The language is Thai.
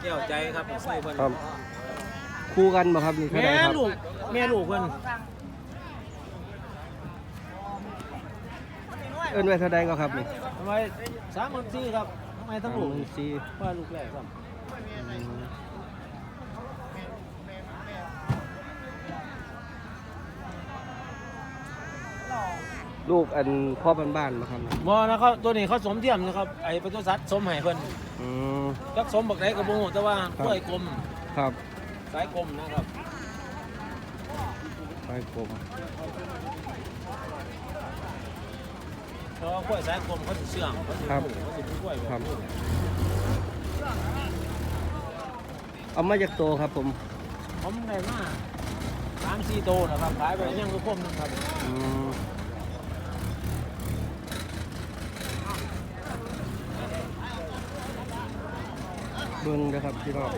แก้วใจครับใส่เพิ่นครับ คู่กันบ่ครับนี่เท่าแม่ไหร่ครับลูกแม่ลูกเพิ่นเอิ้นไว้เท่าใดก็ครับนี่ทำไมสามหมื่นสี่ครับทำไมทั้งลูกสี่ว่าลูกแรกครับ ลูกอันพ่อบ้านๆบ่ครับมอนะเขาตัวนี้เขาสมเทียมนะครับไอ้ปศุสัตว์สมให้เพิ่นอืมจักสมบักไหนก็บ่ฮู้แต่ว่าครับกล้วยกลมครับสายกลมนะครับไปกลมเพราะว่ากล้วยสายกลมเขาสิเชื่องเขาสิครับรู้เขาสิรู้กล้วยแบบครับนี้เอามาจากโตครับผม ผมได้มาสามสี่โตนะครับขายไปยังคือพวกนึงครับ เบิ้งนะครับพี่น้อง